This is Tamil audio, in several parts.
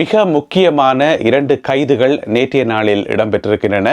மிக முக்கியமான இரண்டு கைதுகள் நேற்றைய நாளில் இடம்பெற்றிருக்கின்றன.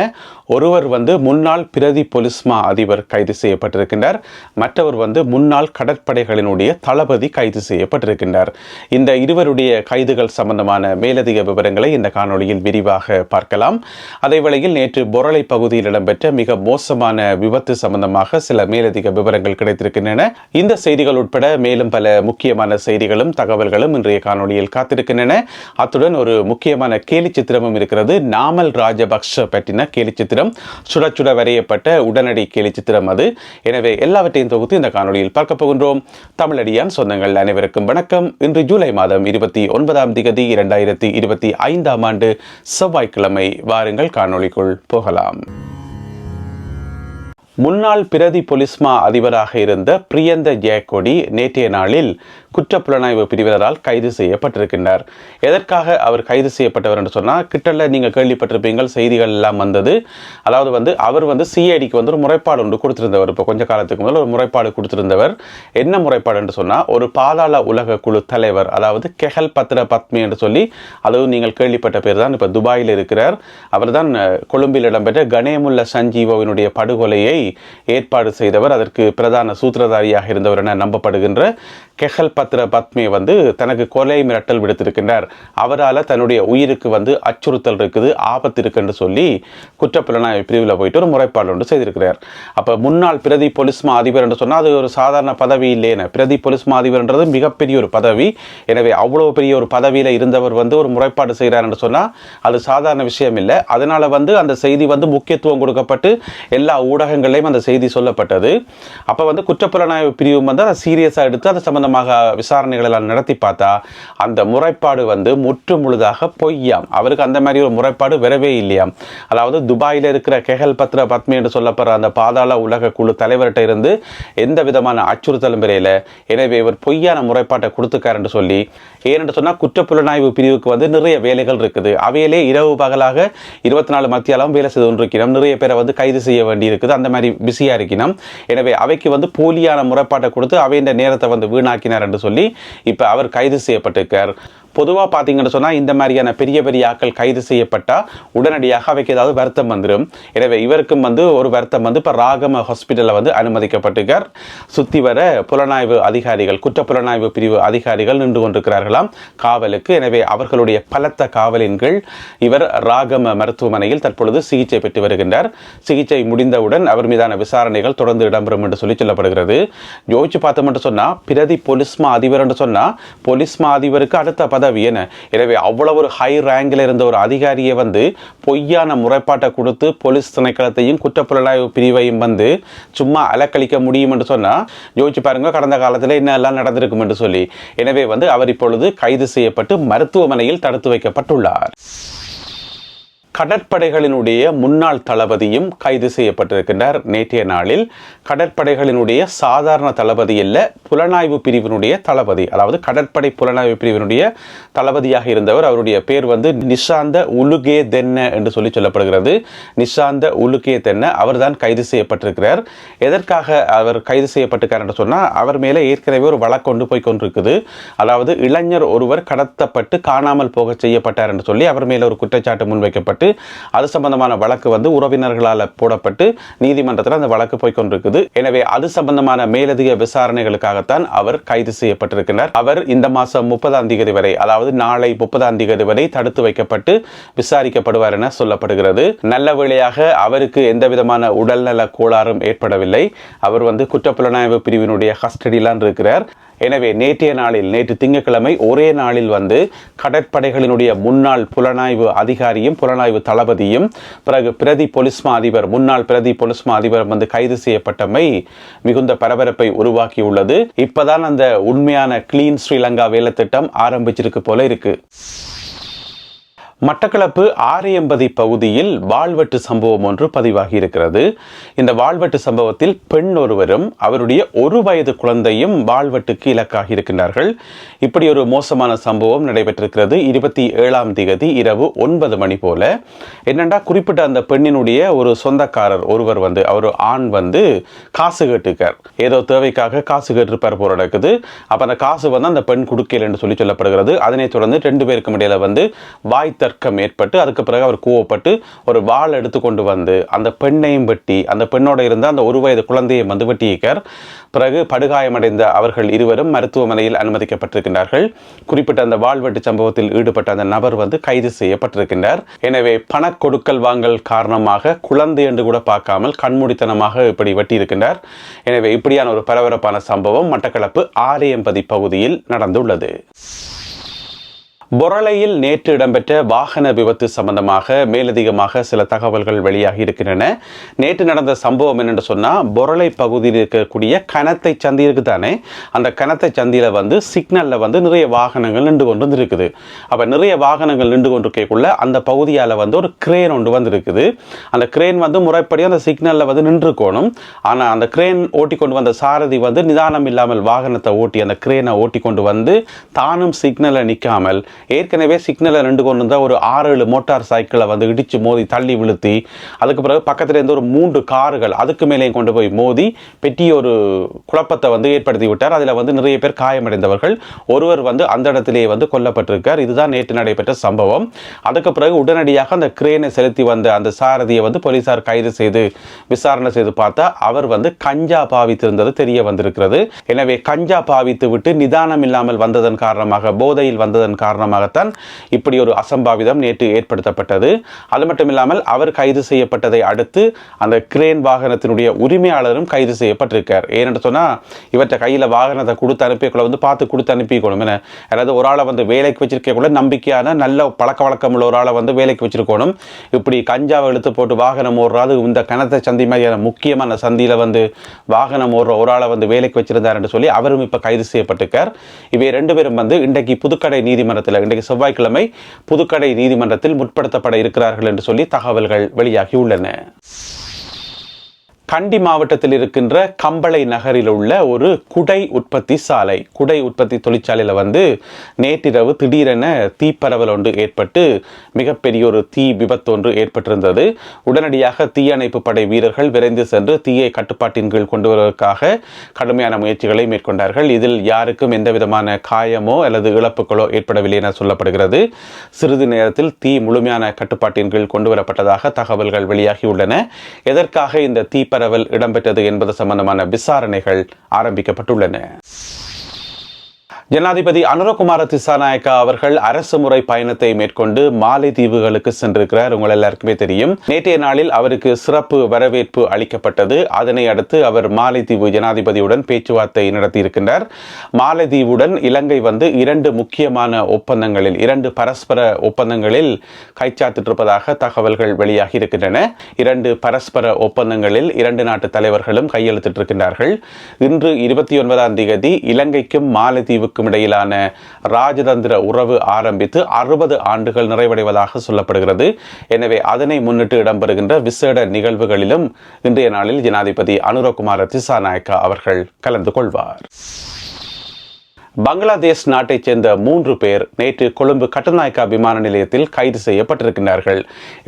ஒருவர் வந்து முன்னாள் பிரதி பொலிஸ்மா அதிபர் கைது செய்யப்பட்டிருக்கின்றார். மற்றவர் வந்து முன்னாள் கடற்படைகளினுடைய தளபதி கைது செய்யப்பட்டிருக்கின்றார். இந்த இருவருடைய கைதுகள் சம்பந்தமான மேலதிக விவரங்களை இந்த காணொளியில் விரிவாக பார்க்கலாம். அதே வேளையில் நேற்று பொரளை பகுதியில் இடம்பெற்ற மிக மோசமான விபத்து சம்பந்தமாக சில மேலதிக விவரங்கள் கிடைத்திருக்கின்றன. இந்த செய்திகள் உட்பட மேலும் பல முக்கியமான செய்திகளும் தகவல்களும் இன்றைய காணொளியில் காத்திருக்கின்றன. அத்துடன் ஒரு முக்கியமான கேலி சித்திரமும் இருக்கிறது. நாமல் ராஜபக்ஷ பற்றின கேலி சித்திரம் சுட சுட வரையப்பட்ட உடனடி கேலி சித்திரம் அது. எனவே எல்லாவற்றையும் தொகுத்து இந்த காணொளியில் பார்க்க போகின்றோம். தமிழடியான் சொந்தங்கள் அனைவருக்கும் வணக்கம். இன்று ஜூலை மாதம் இருபத்தி ஒன்பதாம் திகதி இரண்டாயிரத்தி இருபத்தி ஐந்தாம் ஆண்டு செவ்வாய்க்கிழமை. வாருங்கள் காணொளிக்குள் போகலாம். முன்னாள் பிரதி பொலிஸ்மா அதிபராக இருந்த பிரியந்த ஜெயக்கொடி நேற்றைய நாளில் குற்றப்புலனாய்வு பிரிவினரால் கைது செய்யப்பட்டிருக்கின்றார். எதற்காக அவர் கைது செய்யப்பட்டவர் என்று சொன்னால் கிட்டல நீங்கள் கேள்விப்பட்டிருப்பீங்கள் செய்திகள் எல்லாம் வந்தது. அதாவது வந்து அவர் வந்து சிஐடிக்கு வந்து ஒரு முறைப்பாடு ஒன்று கொடுத்திருந்தவர். இப்போ கொஞ்ச காலத்துக்கு முதல்ல ஒரு முறைப்பாடு கொடுத்திருந்தவர். என்ன முறைப்பாடு என்று சொன்னால் ஒரு பாதாள உலக குழு தலைவர் அதாவது கெஹல் பத்ர பத்மி என்று சொல்லி அதுவும் நீங்கள் கேள்விப்பட்ட பேர் தான் இப்போ துபாயில் இருக்கிறார். அவர் தான் கொழும்பில் இடம்பெற்ற கணேமுல்ல சஞ்சீவோவினுடைய படுகொலையை ஏற்பாடு செய்தவர். அதற்கு பிரதான சூத்திரதாரியாக இருந்தவர் என நம்பப்படுகின்ற கெஹல் பத்ர பத்மி வந்து தனக்கு கொலை மிரட்டல் விடுத்திருக்கின்றார். அவரால் தன்னுடைய உயிருக்கு வந்து அச்சுறுத்தல் இருக்குது ஆபத்து இருக்குன்னு சொல்லி குற்றப்புலனாய்வு பிரிவில் போயிட்டு ஒரு முறைப்பாடு ஒன்று செய்திருக்கிறார். அப்போ முன்னாள் பிரதி பொலிஸ்மா அதிபர் என்று சொன்னால் அது ஒரு சாதாரண பதவி இல்லைன்னு பிரதி பொலிஸ்மா அதிபர்ன்றது மிகப்பெரிய ஒரு பதவி. எனவே அவ்வளோ பெரிய ஒரு பதவியில் இருந்தவர் வந்து ஒரு முறைப்பாடு செய்கிறார் என்று சொன்னால் அது சாதாரண விஷயம் இல்லை. அதனால் வந்து அந்த செய்தி வந்து முக்கியத்துவம் கொடுக்கப்பட்டு எல்லா ஊடகங்களையும் அந்த செய்தி சொல்லப்பட்டது. அப்போ வந்து குற்றப்புலனாய்வு பிரிவு வந்து அதை சீரியஸாக எடுத்து அது சம்பந்தமாக விசாரணைகள் எல்லாம் நடத்தி பார்த்தா அந்த முறைப்பாடு வந்து முற்று முழுதாக பொய்யாம். அவருக்கு அந்த மாதிரி ஒரு முறைப்பாடு வரவே இல்லையாம். அதாவது துபாயில் இருக்கிற கெஹல் பத்ர பத்மி என்று சொல்லப்படுற அந்த பாதாள உலக குழு தலைவர்கிட்ட இருந்து எந்த விதமான அச்சுறுத்தலும் பெறையில் எனவே இவர் பொய்யான முறைப்பாட்டை கொடுத்துக்கார் என்று சொல்லி ஏனென்று சொன்னால் குற்றப்புலனாய்வு பிரிவுக்கு வந்து நிறைய வேலைகள் இருக்குது. அவையிலே இரவு பகலாக இருபத்தி நாலு மத்தியாலும் வேலை செய்து கொண்டிருக்கிறோம். நிறைய பேரை வந்து கைது செய்ய வேண்டி இருக்குது அந்த மாதிரி பிஸியாக இருக்கணும். எனவே அவைக்கு வந்து போலியான முறைப்பாட்டை கொடுத்து அவையின் நேரத்தை வந்து வீணாக்கினார் என்று சொல்லி இப்போ அவர் கைது செய்யப்பட்டிருக்கார். பொதுவாக பார்த்தீங்கன்னு சொன்னால் இந்த மாதிரியான பெரிய பெரிய ஆட்கள் கைது செய்யப்பட்டால் உடனடியாக அவைக்கு ஏதாவது வருத்தம் வந்துடும் எனவே இவருக்கும் வந்து ஒரு வருத்தம் வந்து இப்போ ராகம ஹாஸ்பிட்டலில் வந்து அனுமதிக்கப்பட்டிருக்கார். சுற்றி வர புலனாய்வு அதிகாரிகள் குற்ற புலனாய்வு பிரிவு அதிகாரிகள் நின்று கொண்டிருக்கிறார்களாம். காவலுக்கு எனவே அவர்களுடைய பலத்த காவலின் கீழ் இவர் ராகம மருத்துவமனையில் தற்பொழுது சிகிச்சை பெற்று வருகின்றார். சிகிச்சை முடிந்தவுடன் அவர் மீதான விசாரணைகள் தொடர்ந்து இடம்பெறும் என்று சொல்லி சொல்லப்படுகிறது. யோசிச்சு பார்த்தோம் என்று சொன்னால் பிரதி பொலிஸ்மா அதிபர் என்று சொன்னால் பொலிஸ்மா அதிபருக்கு அடுத்த பதவி என்ன எனவே அவ்வளவு ஒரு ஹை ரேங்கில் இருந்த ஒரு அதிகாரியை வந்து பொய்யான முறைப்பாட்டை கொடுத்து போலீஸ் திணைக்களத்தையும் குற்றப்புலனாய்வு பிரிவையும் வந்து சும்மா அலக்களிக்க முடியும் என்று சொன்னால் யோசிச்சு பாருங்க கடந்த காலத்தில் என்னெல்லாம் நடந்திருக்கும் என்று சொல்லி. எனவே வந்து அவர் இப்பொழுது கைது செய்யப்பட்டு மருத்துவமனையில் தடுத்து வைக்கப்பட்டுள்ளார். கடற்படைகளினுடைய முன்னாள் தளபதியும் கைது செய்யப்பட்டிருக்கின்றார். நேற்றைய நாளில் கடற்படைகளினுடைய சாதாரண தளபதி அல்ல புலனாய்வு பிரிவினுடைய தளபதி அதாவது கடற்படை புலனாய்வு பிரிவினுடைய தளபதியாக இருந்தவர். அவருடைய பேர் வந்து நிஷாந்த உலுகே தென்ன என்று சொல்லி சொல்லப்படுகிறது. நிஷாந்த உலுகே தென்ன அவர் தான் கைது செய்யப்பட்டிருக்கிறார். எதற்காக அவர் கைது செய்யப்பட்டிருக்கார் என்று சொன்னால் அவர் மேலே ஏற்கனவே ஒரு வழக்கு கொண்டு போய் கொண்டிருக்குது. அதாவது இளைஞர் ஒருவர் கடத்தப்பட்டு காணாமல் போக செய்யப்பட்டார் என்று சொல்லி அவர் மேலே ஒரு குற்றச்சாட்டு முன்வைக்கப்பட்டு அது சம்பந்தமான வழக்கு வந்து உறவினர்களால் போடப்பட்டு நீதிமன்றத்தில் அந்த வழக்கு போய்கொண்டிருக்குது எனவே அது சம்பந்தமான மேலதிக விசாரணைகளுக்காகத்தான் அவர் கைது செய்யப்பட்டிருக்கிறார் அவர் இந்த மாதம் முப்பதாம் தேதி வரை அதாவது நாளை முப்பதாம் தேதி வரை தடுத்து வைக்கப்பட்டு விசாரிக்கப்படுவார் என சொல்லப்படுகிறது. நல்ல வேளையாக அவருக்கு எந்த விதமான உடல்நல கோளாறும் ஏற்படவில்லை. அவர் வந்து குற்றப்புலனாய்வு பிரிவினுடைய கஸ்டடியிலான் இருக்கிறார். எனவே நேற்றைய நாளில் நேற்று திங்கட்கிழமை ஒரே நாளில் வந்து கடற்படைகளினுடைய முன்னாள் புலனாய்வு அதிகாரியும் புலனாய்வு தளபதியும் பிறகு பிரதி பொலிஸ்மா அதிபர் முன்னாள் பிரதி பொலிஸ்மா அதிபர் வந்து கைது செய்யப்பட்டமை மிகுந்த பரபரப்பை உருவாக்கியுள்ளது. இப்பதான் அந்த உண்மையான கிளீன் ஸ்ரீலங்கா வேலை திட்டம் ஆரம்பிச்சிருக்கு போல இருக்கு. மட்டக்களப்பு ஆரியம்பதி பகுதியில் வாழ்வெட்டு சம்பவம் ஒன்று பதிவாகி இருக்கிறது இந்த வாழ்வெட்டு சம்பவத்தில் பெண் ஒருவரும் அவருடைய ஒரு வயது குழந்தையும் வாழ்வெட்டுக்கு இலக்காகி இருக்கின்றார்கள் இப்படி ஒரு மோசமான சம்பவம் நடைபெற்றிருக்கிறது. இருபத்தி ஏழாம் தேதி இரவு ஒன்பது மணி போல. என்னண்டா குறிப்பிட்ட அந்த பெண்ணினுடைய ஒரு சொந்தக்காரர் ஒருவர் வந்து அவர் ஆண் வந்து காசு கேட்டுக்கார் ஏதோ தேவைக்காக காசு கேட்டிருப்பார் போல நடக்குது. அப்போ அந்த காசு வந்து அந்த பெண் கொடுக்கலன்னு சொல்லி சொல்லப்படுகிறது. அதனைத் தொடர்ந்து ரெண்டு பேருக்கும் இடையில வந்து வாய்த்த தர்க்கம் ஏற்பட்டு அதுக்கு பிறகு அவர் கூவப்பட்டு ஒரு வாள் எடுத்து கொண்டு வந்து அந்த பெண்ணையும் வெட்டி அந்த பெண்ணோட இருந்த அந்த ஒரு வயது குழந்தையை வந்து வெட்டியிருக்கார். பிறகு படுகாயமடைந்த அவர்கள் இருவரும் மருத்துவமனையில் அனுமதிக்கப்பட்டிருக்கின்றார்கள். குறிப்பிட்ட அந்த வாழ்வெட்டு சம்பவத்தில் ஈடுபட்ட அந்த நபர் வந்து கைது செய்யப்பட்டிருக்கின்றார். எனவே பண கொடுக்கல் வாங்கல் காரணமாக குழந்தை என்று கூட பார்க்காமல் கண்மூடித்தனமாக இப்படி வெட்டியிருக்கின்றார். எனவே இப்படியான ஒரு பரபரப்பான சம்பவம் மட்டக்களப்பு ஆரியம்பதி பகுதியில் நடந்துள்ளது. பொரளையில் நேற்று இடம்பெற்ற வாகன விபத்து சம்பந்தமாக மேலதிகமாக சில தகவல்கள் வெளியாகி இருக்கின்றன. நேற்று நடந்த சம்பவம் என்னென்று சொன்னால் பொரளை பகுதியில் இருக்கக்கூடிய கனத்தை சந்தி இருக்குதானே அந்த கனத்தை சந்தியில் வந்து சிக்னலில் வந்து நிறைய வாகனங்கள் நின்று கொண்டு வந்துருக்குது. அப்போ நிறைய வாகனங்கள் நின்று கொண்டு இருக்கக்குள்ள அந்த பகுதியால் வந்து ஒரு கிரேன் ஒன்று வந்திருக்குது. அந்த கிரேன் வந்து முறைப்படி அந்த சிக்னலில் வந்து நின்றுக்கோணும். ஆனால் அந்த கிரேன் ஓட்டி கொண்டு வந்த சாரதி வந்து நிதானம் இல்லாமல் வாகனத்தை ஓட்டி அந்த கிரேனை ஓட்டி கொண்டு வந்து தானும் சிக்னலை நிற்காமல் ஏற்கனவே சிக்னலை ரெண்டு கொண்டு இருந்தால் ஒரு ஆறு ஏழு மோட்டார் சைக்கிளை வந்து இடித்து மோதி தள்ளி விழுத்தி அதுக்கு பிறகு பக்கத்தில் இருந்து ஒரு மூன்று கார்கள் அதுக்கு மேலேயும் கொண்டு போய் மோதி பெட்டி ஒரு குழப்பத்தை வந்து ஏற்படுத்தி விட்டார். அதில் வந்து நிறைய பேர் காயமடைந்தவர்கள். ஒருவர் வந்து அந்த இடத்திலேயே வந்து கொல்லப்பட்டிருக்கார். இதுதான் நேற்று நடைபெற்ற சம்பவம். அதுக்கு பிறகு உடனடியாக அந்த கிரேனை செலுத்தி வந்த அந்த சாரதியை வந்து போலீசார் கைது செய்து விசாரணை செய்து பார்த்தா அவர் வந்து கஞ்சா பாவித்திருந்தது தெரிய வந்திருக்கிறது. எனவே கஞ்சா பாவித்து விட்டு நிதானம் இல்லாமல் வந்ததன் காரணமாக போதையில் வந்ததன் காரணமாகத்தான் இப்படி ஒரு அசம்பாவிதம் நேற்று ஏற்படுத்தப்பட்டது. அது மட்டும் இல்லாமல் அவர் கைது செய்யப்பட்டதை அடுத்து அந்த கிரேன் வாகனத்தினுடைய உரிமையாளரும் கைது செய்யப்பட்டிருக்கார். ஏனென்று சொன்னால் இவற்றை கையில் வாகனத்தை கொடுத்து அனுப்பியக்குள்ள வந்து பார்த்து கொடுத்து அனுப்பிக்கணும் என்ன அதாவது ஒரு ஆளை வந்து வேலைக்கு வச்சிருக்க கூட நம்பிக்கையான நல்ல பழக்க வழக்கம் உள்ள ஒரு ஆளை வந்து வேலைக்கு வச்சிருக்கணும். இப்படி கஞ்சாவை இழுத்து போட்டு வாகனம் ஓடுறாது. இந்த கணத்தை சந்தி மாதிரியான முக்கியமான சந்தியில் வந்து வாகனம் ஓடுற ஒரு ஆளை வந்து வேலைக்கு வச்சிருந்தார் என்று சொல்லி அவரும் இப்போ கைது செய்யப்பட்டிருக்கார். இவை ரெண்டு பேரும் வந்து இன்றைக்கு புதுக்கடை நீதிமன்றத்தில் இன்றைக்கு செவ்வாய்க்கிழமை புதுக்கடை நீதிமன்றத்தில் முற்படுத்தப்பட இருக்கிறார்கள் என்று சொல்லி தகவல்கள் வெளியாகியுள்ளன கண்டி மாவட்டத்தில் இருக்கின்ற கம்பளை நகரில் உள்ள ஒரு குடை உற்பத்தி சாலை. குடை உற்பத்தி தொழிற்சாலையில் வந்து நேற்றிரவு திடீரென தீப்பரவல் ஒன்று ஏற்பட்டு மிகப்பெரிய ஒரு தீ விபத்து ஒன்று ஏற்பட்டிருந்தது. உடனடியாக தீயணைப்பு படை வீரர்கள் விரைந்து சென்று தீயை கட்டுப்பாட்டின் கீழ் கொண்டு வருவதற்காக கடுமையான முயற்சிகளை மேற்கொண்டார்கள். இதில் யாருக்கும் எந்த விதமான காயமோ அல்லது இழப்புகளோ ஏற்படவில்லை என சொல்லப்படுகிறது. சிறிது நேரத்தில் தீ முழுமையான கட்டுப்பாட்டின் கீழ் கொண்டு வரப்பட்டதாக தகவல்கள் வெளியாகியுள்ளன எதற்காக இந்த தீ பரவல் இடம்பெற்றது என்பது சம்பந்தமான விசாரணைகள் ஆரம்பிக்கப்பட்டுள்ளன. ஜனாதிபதி அனுரகுமார திசாநாயக்கா அவர்கள் அரசு முறை பயணத்தை மேற்கொண்டு மாலைதீவுகளுக்கு சென்றிருக்கிறார். உங்கள் எல்லாருக்குமே தெரியும். நேற்றைய நாளில் அவருக்கு சிறப்பு வரவேற்பு அளிக்கப்பட்டது. அதனை அடுத்து அவர் மாலைதீவு ஜனாதிபதியுடன் பேச்சுவார்த்தை நடத்தியிருக்கின்றார். மாலைதீவுடன் இலங்கை வந்து இரண்டு முக்கியமான ஒப்பந்தங்களில் இரண்டு பரஸ்பர ஒப்பந்தங்களில் கைச்சாத்திட்டிருப்பதாக தகவல்கள் வெளியாகி இருக்கின்றன. இரண்டு பரஸ்பர ஒப்பந்தங்களில் இரண்டு நாட்டு தலைவர்களும் கையெழுத்திட்டிருக்கின்றார்கள். இன்று இருபத்தி ஒன்பதாம் தேதி இலங்கைக்கும் மாலைதீவுக்கும் நாடுகளுக்கும் இடையிலான ராஜதந்திர உறவு ஆரம்பித்து அறுபது ஆண்டுகள் நிறைவடைவதாக சொல்லப்படுகிறது. எனவே அதனை முன்னிட்டு இடம்பெறுகின்ற விசேட நிகழ்வுகளிலும் இன்றைய நாளில் ஜனாதிபதி அனுரகுமார திசாநாயக்கா அவர்கள் கலந்து கொள்வார். பங்களாதேஷ் நாட்டைச் சேர்ந்த மூன்று பேர் நேற்று கொழும்பு கட்டநாயக்கா விமான நிலையத்தில் கைது செய்யப்பட்டிருக்கிறார்கள்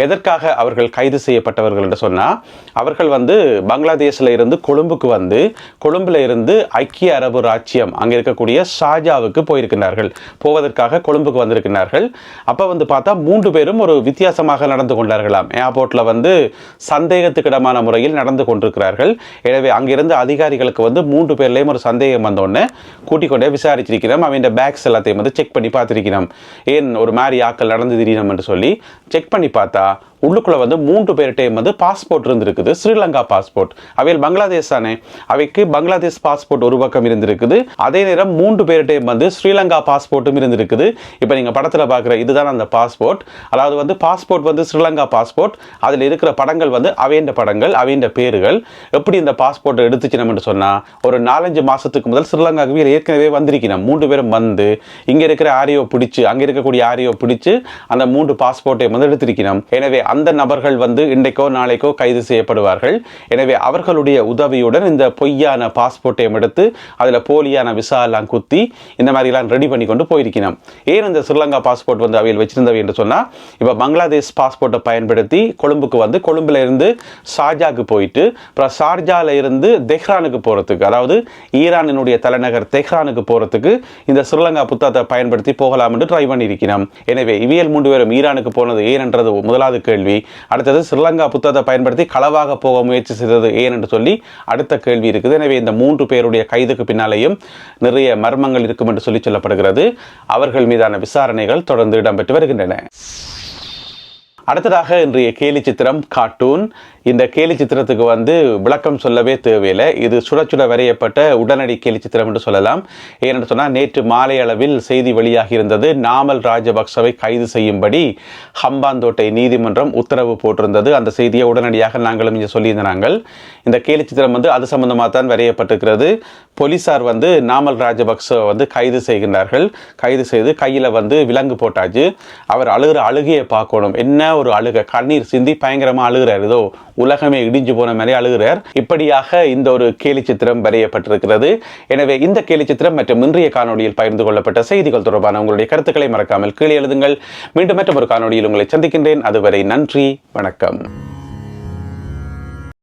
எதற்காக அவர்கள் கைது செய்யப்பட்டவர்கள் என்று சொன்னால் அவர்கள் வந்து பங்களாதேஷில் இருந்து கொழும்புக்கு வந்து கொழும்பில் இருந்து ஐக்கிய அரபு ராச்சியம் அங்கே இருக்கக்கூடிய ஷாஜாவுக்கு போயிருக்கிறார்கள் போவதற்காக கொழும்புக்கு வந்திருக்கிறார்கள் அப்போ வந்து பார்த்தா மூன்று பேரும் ஒரு வித்தியாசமாக நடந்து கொண்டார்களாம். ஏர்போர்ட்டில் வந்து சந்தேகத்துக்கிடமான முறையில் நடந்து கொண்டிருக்கிறார்கள். எனவே அங்கிருந்து அதிகாரிகளுக்கு வந்து மூன்று பேர்லேயும் ஒரு சந்தேகம் வந்தோடனே கூட்டிக் கொண்டே விசாரிச்சிருக்கிறோம் அவன் பேக்ஸ் எல்லாத்தையும் வந்து செக் பண்ணி பார்த்துருக்கிறோம். ஏன் ஒரு மாதிரி ஆக்கள் நடந்து திடீரம் என்று சொல்லி செக் பண்ணி பார்த்தா உள்ளுக்குள்ள வந்து மூன்று பேர்கிட்டையும் வந்து பாஸ்போர்ட் இருந்திருக்குது. ஸ்ரீலங்கா பாஸ்போர்ட் அவையில் பங்களாதேஷ் தானே? அவைக்கு பங்களாதேஷ் பாஸ்போர்ட் ஒரு பக்கம் இருந்திருக்குது. அதே நேரம் மூன்று பேர்கிட்டையும் வந்து ஸ்ரீலங்கா பாஸ்போர்ட்டும் இருந்திருக்குது. இப்போ நீங்கள் படத்தில் பார்க்குற இதுதான் அந்த பாஸ்போர்ட் அதாவது வந்து பாஸ்போர்ட் வந்து ஸ்ரீலங்கா பாஸ்போர்ட் அதில் இருக்கிற படங்கள் வந்து அவைண்ட படங்கள் அவைண்ட பேர்கள். எப்படி இந்த பாஸ்போர்ட்டை எடுத்துச்சினோம்னு சொன்னால் ஒரு நாலஞ்சு மாதத்துக்கு முதல் ஸ்ரீலங்காவுக்கு ஏற்கனவே வந்திருக்கணும் மூன்று பேரும் வந்து இங்கே இருக்கிற ஆரியோ பிடிச்சு அங்கே இருக்கக்கூடிய ஆரியோ பிடிச்சு அந்த மூன்று பாஸ்போர்ட்டை வந்து எடுத்திருக்கணும் எனவே அந்த நபர்கள் வந்து இன்றைக்கோ நாளைக்கோ கைது செய்யப்படுவார்கள். எனவே அவர்களுடைய உதவியுடன் இந்த பொய்யான பாஸ்போர்ட்டையும் எடுத்து அதில் போலியான விசா எல்லாம் குத்தி இந்த மாதிரிலாம் ரெடி பண்ணி கொண்டு போயிருக்கணும் ஏன் இந்த ஸ்ரீலங்கா பாஸ்போர்ட் வந்து அவையில் வச்சிருந்தவை என்று சொன்னால் இப்போ பங்களாதேஷ் பாஸ்போர்ட்டை பயன்படுத்தி கொழும்புக்கு வந்து கொழும்புல இருந்து ஷார்ஜாக்கு போயிட்டு அப்புறம் ஷார்ஜால இருந்து தெஹ்ரானுக்கு போகிறதுக்கு அதாவது ஈரானினுடைய தலைநகர் தெஹ்ரானுக்கு போகிறதுக்கு இந்த ஸ்ரீலங்கா புத்தகத்தை பயன்படுத்தி போகலாம் என்று ட்ரை பண்ணியிருக்கிறோம் எனவே இவியல் மூன்று பேரும் ஈரானுக்கு போனது ஏன் என்றது முதலாவது கேள்வி. அடுத்தது ஸ்ரீலங்கா புத்தகத்தை பயன்படுத்தி களவாக போக முயற்சி செய்தது ஏன் என்று சொல்லி அடுத்த கேள்வி இருக்குது. எனவே இந்த மூன்று பேருடைய கைதுக்கு பின்னாலேயும் நிறைய மர்மங்கள் இருக்கும் என்று சொல்லி சொல்லப்படுகிறது. அவர்கள் மீதான விசாரணைகள் தொடர்ந்து இடம்பெற்று வருகின்றன. அடுத்ததாக இன்றைய கேலி சித்திரம் கார்ட்டூன் இந்த கேலி சித்திரத்துக்கு வந்து விளக்கம் சொல்லவே தேவையில்லை. இது சுட சுட வரையப்பட்ட உடனடி கேலி சித்திரம் என்று சொல்லலாம். ஏனென்று சொன்னால் நேற்று மாலை அளவில் செய்தி வெளியாகி இருந்தது. நாமல் ராஜபக்சவை கைது செய்யும்படி ஹம்பாந்தோட்டை நீதிமன்றம் உத்தரவு போட்டிருந்தது. அந்த செய்தியை உடனடியாக நாங்களும் இங்கே சொல்லியிருந்தாங்கள் இந்த கேலி சித்திரம் வந்து அது சம்பந்தமாக தான் வரையப்பட்டிருக்கிறது. போலீஸார் வந்து நாமல் ராஜபக்சவை வந்து கைது செய்கின்றார்கள். கைது செய்து கையில் வந்து விலங்கு போட்டாச்சு. அவர் அழுகிற அழுகையை பார்க்கணும். என்ன ஒரு அழுக? கண்ணீர் சிந்தி பயங்கரமாக அழுகிறார். ஏதோ உலகமே இடிஞ்சு போன மாதிரி அழுகிறார். இப்படியாக இந்த ஒரு கேலி சித்திரம் வரையப்பட்டிருக்கிறது. எனவே இந்த கேலி சித்திரம் மற்றும் இன்றைய காணொலியில் பகிர்ந்து கொள்ளப்பட்ட செய்திகள் தொடர்பான உங்களுடைய கருத்துக்களை மறக்காமல் கீழே எழுதுங்கள். மீண்டும் மற்றும் ஒரு காணொலியில் உங்களை சந்திக்கின்றேன். அதுவரை நன்றி வணக்கம்.